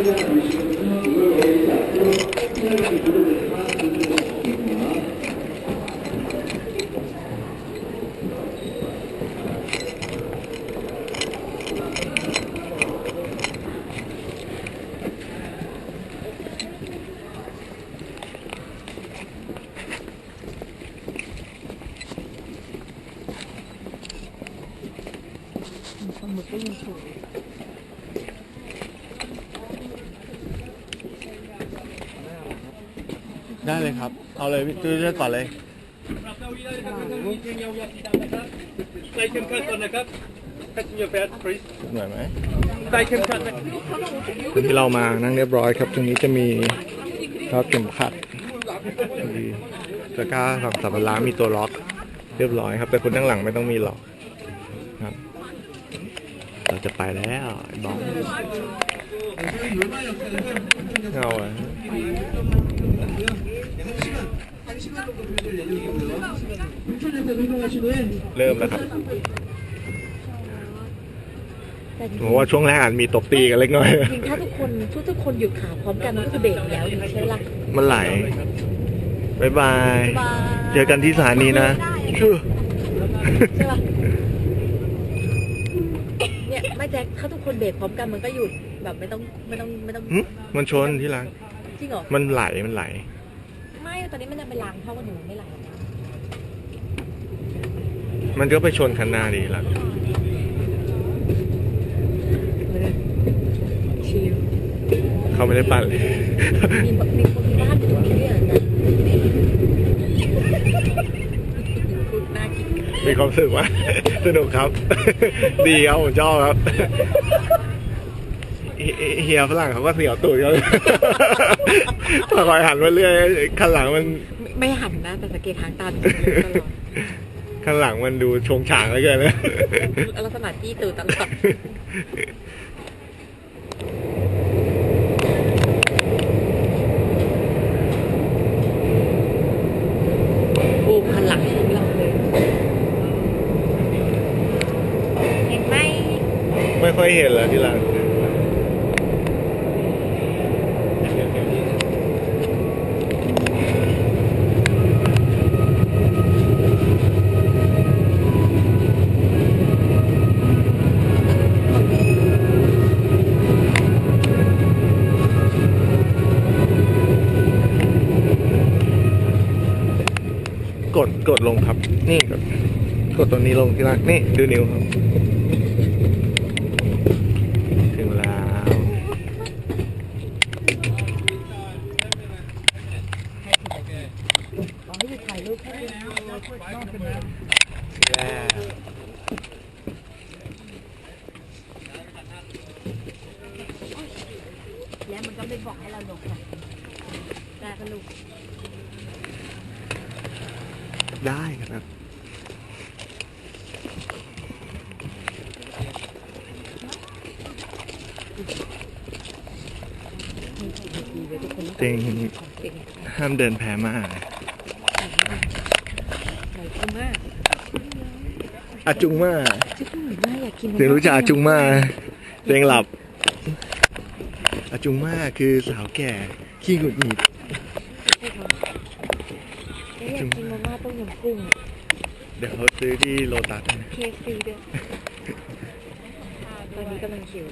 ปลาหมึกก็ยังถูก ได้เลยครับ เอาเลยพี่เลือกก่อนเลยใส่เข็มขัดก่อนนะครับ Catch your bad please เหนื่อยไหมใส่เข็มขัดนะถึงที่เรามานั่งเรียบร้อยครับ ตรงนี้จะมีล็อกเข็มขัดมีตะกร้าฝั่งสับปะรดมีตัวล็อก เรียบร้อยครับ แต่คนข้างหลังไม่ต้องมีล็อกครับเรา จะไปแล้วไอ้บ้องเอาอะเริ่มแล้วครับแต่จริงผมว่าช่วงแรกอาจมีตบตีกันเล็กน้อยจริงๆถ้าทุกคนทุกทุกๆคนหยุดขาพร้อมกันมันก็คือเบรกแล้วนี่ใช่ไหมล่ะมันไหลบายบายบ๊ายบาย เจอกันที่สถานีนะใช่ป่ะเนี่ยไม่แจ็คถ้า ทุกคนเบรกพร้อมกันมันก็หยุดแบบไม่ต้องไม่ต้องไม่ต้องหึมันชนที่รักจริงเหรอมันไหลมันไหล ไม่ตอนนี้มันยังเป็นรางเท่ากับหนูไม่ไหลมันก็ไปชนคันหน้าดีละชิลเขาไม่ได้ปั่นเลย มีมีคนมีบ้านอยู่ตรงนี้ด้วยเหรอนะพูดน่าคิด มีความรู้สึกว่า สนุกครับ ดีครับผมชอบครับเฮเฮียฝรั่งเขาก็เสียวตูดเขาพอคอยหันมาเรื่อยข้างหลังมัน ไม่ไม่หันนะแต่สังเกตทางตามตลอดข้างหลังมันดูชงฉางเหลือเกินนะลักษณะจี้ตื่นตลอดโอ้คันหลังทิ้งเราเลยเห็นไหม ไม่ ค่อยเห็นแล้วที่รักกดกดลงครับ นี่กดกดตัวนี้ลงที่รักนี่ดูนิ้วครับ ถึงแล้ว ขอให้หยุดถ่ายรูปแค่นี้ แล้ว แล้ว มันก็ไม่บอกให้เราลงค่ะได้ก็ลูกได้ครับ ดีไว้ทุกคนจริงเก่งห้ามเดินแพ้มากใส่คุ้มมากอาจุงมาชื่อผู้หญิงน่าอยากกินเสียงรู้จักอาจุงมาเสียงหลับอา จุงมาคือสาวแก่ขี้หงุดหงิดอยากกินมาม่าต้มยำกุ้งเดี๋ยวเขาซื้อที่โลตัสนะเคฟซีด้วยตอนนี้กำลังหิว